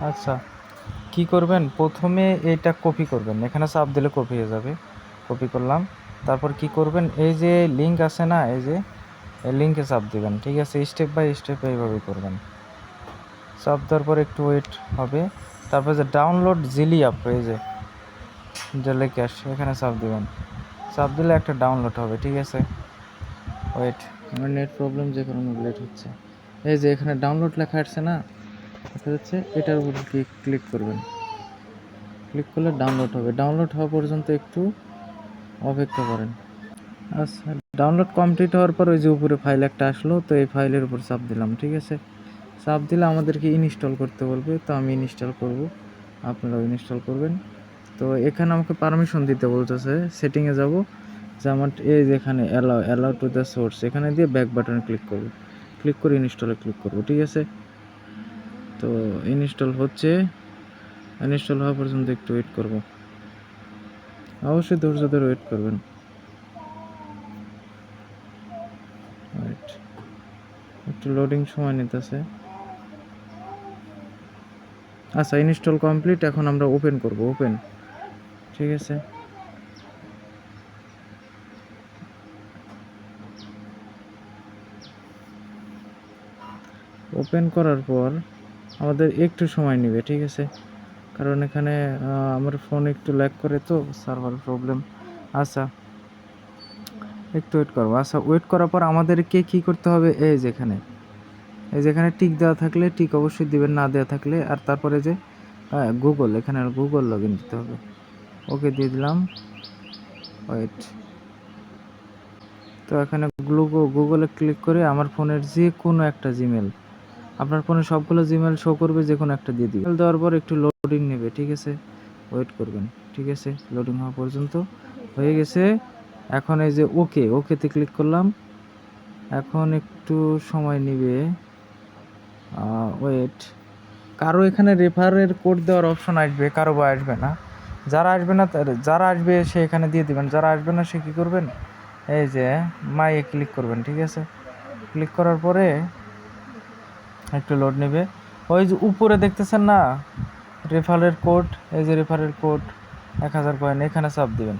আচ্ছা। কি করবেন? প্রথমে এইটা কপি করবেন। এখানে চাপ দিলে কপি হয়ে যাবে। কপি করলাম। তারপর কি করবেন? এই যে লিঙ্ক আছে না, এই যে লিঙ্কে চাপ দিবেন। ঠিক আছে? স্টেপ বাই স্টেপ এইভাবে করবেন। চাপ দেওয়ার পর একটু ওয়েট হবে। তারপর যে ডাউনলোড জিলি অ্যাপ এই যে জেলে ক্যাশ এখানে চাপ দিবেন। চাপ দিলে একটা ডাউনলোড হবে। ঠিক আছে? ওয়েট আমার নেট প্রবলেম যে কারণে লেট হচ্ছে। এই যে এখানে ডাউনলোড লেখা আসছে না? দেখা যাচ্ছে এটার উপর ক্লিক করবেন। ক্লিক করলে ডাউনলোড হবে। ডাউনলোড হওয়া পর্যন্ত একটু অপেক্ষা করেন। আচ্ছা ডাউনলোড কমপ্লিট হওয়ার পর ওই যে উপরে ফাইল একটা আসলো, তো এই ফাইলের উপর চাপ দিলাম, ঠিক আছে? চাপ দিলে আমাদেরকে ইনস্টল করতে বলবে, তো আমি ইনস্টল করব। আপনারাও ইনস্টল করবেন। তো এখানে আমাকে পারমিশন দিতে বলতেছে সেটিংয়ে যাব। যে আমার এই যে এখানে allow allow to the source এখানে দিয়ে ব্যাক বাটনে ক্লিক করব। ক্লিক করে ইনস্টলে ক্লিক করব, ঠিক আছে? তো ইনস্টল হচ্ছে। ইনস্টল হওয়া পর্যন্ত একটু ওয়েট করব। অবশ্যই ধৈর্য ধরে ওয়েট করবেন. একটু লোডিং সময় নিতেছে। আচ্ছা ইনস্টল কমপ্লিট, এখন আমরা ওপেন করব ওপেন ঠিক আছে। ওপেন করার পর আমাদের একটু সময় নেবে, ঠিক আছে? কারণ এখানে আমার ফোন একটু ল্যাক করে তো সার্ভার প্রবলেম আচ্ছা একটু ওয়েট করব। আচ্ছা ওয়েট করার পর আমাদেরকে কি করতে হবে? এই যেখানে এই যেখানে টিক দেওয়া থাকলে টিক অবশ্যই দিবেন, না দেওয়া থাকলে। আর তারপরে যে গুগল এখানে গুগল লগ ইন দিতে হবে। ওকে দিয়ে দিলাম। ওয়েট তো এখানে গুগল গুগলে ক্লিক করে আমার ফোনের যে কোনো একটা জিমেল আপনার ফোনে সবগুলো জিমেল শো করবে যে কোনো একটা দিয়ে দিবে। দেওয়ার পর একটু লোডিং নেবে, ঠিক আছে? ওয়েট করবেন, ঠিক আছে? লোডিং হওয়া পর্যন্ত হয়ে গেছে। এখন এই যে ওকে ওকেতে ক্লিক করলাম। এখন একটু সময় নেবে। ওয়েট কারও এখানে রেফারের কোড দেওয়ার অপশন আসবে, কারও বা আসবে না। যারা আসবে না যারা আসবে সে এখানে দিয়ে দিবেন। যারা আসবে না, সে কী করবেন? এই যে মাইয়ে ক্লিক করবেন, ঠিক আছে? ক্লিক করার পরে একটু লোড নেবে। ওই যে উপরে দেখতেছেন না? রেফারের কোড এই যে রেফারের কোড এক হাজার কয়েন এখানে চাপ দিবেন।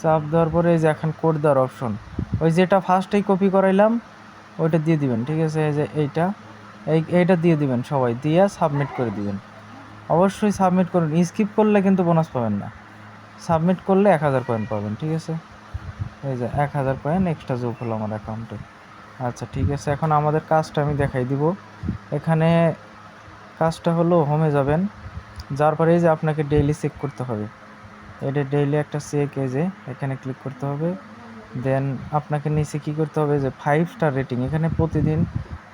চাপ দেওয়ার পরে এই যে এখন কোড দেওয়ার অপশন ওই যেটা ফার্স্টেই কপি করাইলাম, ওইটা দিয়ে দিবেন, ঠিক আছে? এই যে এইটা, এই, এইটা দিয়ে দিবেন সবাই, দিয়ে সাবমিট করে দিবেন। অবশ্যই সাবমিট করুন। স্কিপ করলে কিন্তু বোনাস পাবেন না। সাবমিট করলে এক হাজার কয়েন পাবেন, ঠিক আছে? এই যে এক হাজার কয়েন এক্সট্রা যোগ হলো আমার অ্যাকাউন্টে আচ্ছা ঠিক আছে। এখন আমাদের কাজটা আমি দেখাই দিব। এখানে কাজটা হলো হোমে যাবেন। যার পরে যে আপনাকে ডেইলি চেক করতে হবে। এটা ডেইলি একটা চেক এই যে এখানে ক্লিক করতে হবে। দেন আপনাকে নিচে কি করতে হবে? যে ফাইভ স্টার রেটিং এখানে প্রতিদিন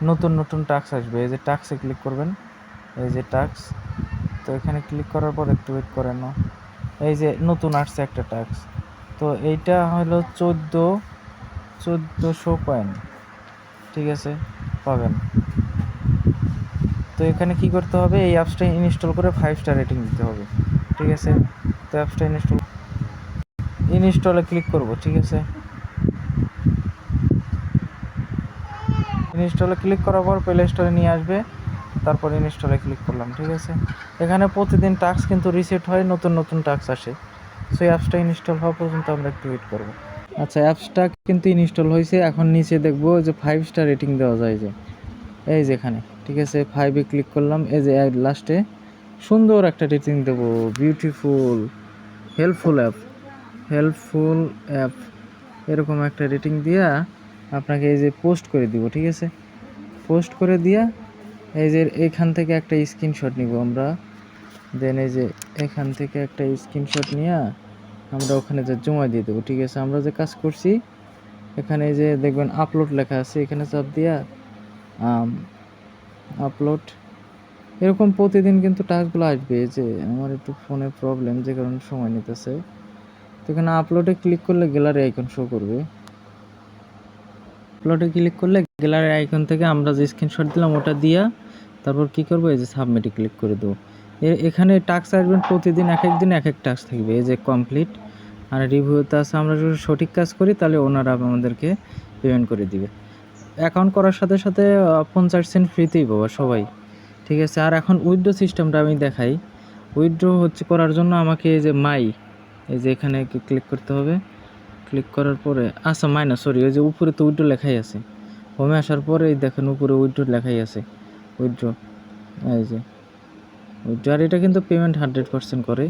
নতুন নতুন টাস্ক আসবে। এই যে টাক্সে ক্লিক করবেন। এই যে টাস্ক তো এখানে ক্লিক করার পর একটু ওয়েট করেন। এই যে নতুন আসছে একটা টাক্স তো এইটা হলো চোদ্দ, চোদ্দোশো কয়েন ঠিক আছে, পাবেন। তো এখানে কি করতে হবে? এই অ্যাপসটা ইনস্টল করে ফাইভ স্টার রেটিং দিতে হবে, ঠিক আছে? তো অ্যাপসটা ইনস্টল ইনস্টলে ক্লিক করব, ঠিক আছে? ইনস্টলে ক্লিক করার পর প্লে স্টোরে নিয়ে আসবে, তারপর ইনস্টলে ক্লিক করলাম, ঠিক আছে? এখানে প্রতিদিন টাস্ক কিন্তু রিসেট হয়, নতুন নতুন টাস্ক আসে। সো এই অ্যাপসটা ইনস্টল হওয়া পর্যন্ত আমরা একটু ওয়েট করব। আচ্ছা অ্যাপসটা কিন্তু ইনস্টল হয়েছে এখন নিচে দেখব যে ফাইভ স্টার রেটিং দেওয়া যায় যে। এই যে এখানে, ঠিক আছে? ফাইভে ক্লিক করলাম, এই যে লাস্টে সুন্দর একটা রেটিং দেবো। Beautiful helpful app helpful app এরকম একটা রেটিং দিয়া আপনাকে এই যে পোস্ট করে দিব, ঠিক আছে? পোস্ট করে দিয়া এই যে এখান থেকে একটা স্ক্রিনশট নিব আমরা। দেন এই যে এখান থেকে একটা স্ক্রিনশট নিয়ে আমরা ওখানে যে জমা দিয়ে দেবো, ঠিক আছে? আমরা যে কাজ করছি, এখানে যে দেখবেন আপলোড লেখা আছে, এখানে চাপ দিয়া আপলোড এরকম প্রতিদিন কিন্তু টাস্কগুলো আসবে যে আমার একটু ফোনে প্রবলেম যে কারণে সময় নিতেছে। তো এখানে আপলোডে ক্লিক করলে গ্যালারি আইকন শো করবে। আপলোডে ক্লিক করলে গ্যালারি আইকন থেকে আমরা যে স্ক্রিনশট দিলাম, ওটা দিয়া তারপর কি করব? এই যে সাবমিটে ক্লিক করে দেবো। এখানে টাস্ক আসবেন প্রতিদিন এক এক দিন এক এক টাস্ক থাকবে। এই যে কমপ্লিট আর রিভিউতে আছে, আমরা যদি সঠিক কাজ করি, তাহলে ওনারা আমাদেরকে পেমেন্ট করে দিবে। অ্যাকাউন্ট করার সাথে সাথে পঞ্চাশ সেন্ট ফ্রিতেই পাবো সবাই। ঠিক আছে? আর এখন উইড্রো সিস্টেমটা আমি দেখাই। উইথড্র হচ্ছে করার জন্য আমাকে এই যে মাই এই যে এখানে ক্লিক করতে হবে? ক্লিক করার পরে আচ্ছা মাইনা সরি ওই যে উপরে তো উইড্রো লেখাই আছে। হোমে আসার পরে দেখেন উপরে উইথড্র লেখাই আছে। উইথড্র এই যে। উইথড্র আর এটা কিন্তু পেমেন্ট হান্ড্রেড পার্সেন্ট করে।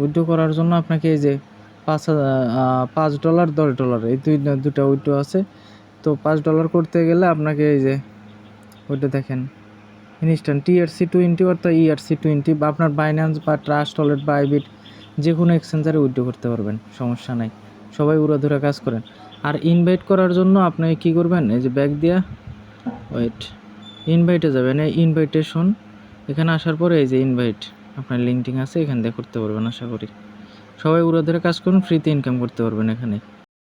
উইথড্র করার জন্য আপনাকে এই যে পাঁচ পাঁচ ডলার দশ ডলার এই দুই দুটা উইথড্র আছে। তো পাঁচ ডলার করতে গেলে আপনাকে এই যে ওইটা দেখেন ইনস্ট্যান্ট টিআরসি টোয়েন্টি অর্থাৎ ইআরসি টোয়েন্টি বা আপনার বাইন্যান্স বা ট্রাস্ট ওয়ালেট বা আইবিট যে কোনো এক্সচেঞ্জারে উইথড্র করতে পারবেন, সমস্যা নাই। সবাই উড়াধুরা কাজ করেন। আর ইনভাইট করার জন্য আপনি কি করবেন? এই যে ব্যাগ দিয়া ওয়েট ইনভাইটে যাবেন। এই ইনভাইটেশন এখানে আসার পরে এই যে ইনভাইট আপনার লিঙ্কটিং আছে, এখান দিয়ে করতে পারবেন আশা করি। সবাই উড়াধুরা কাজ করুন ফ্রিতে ইনকাম করতে পারবেন এখানে।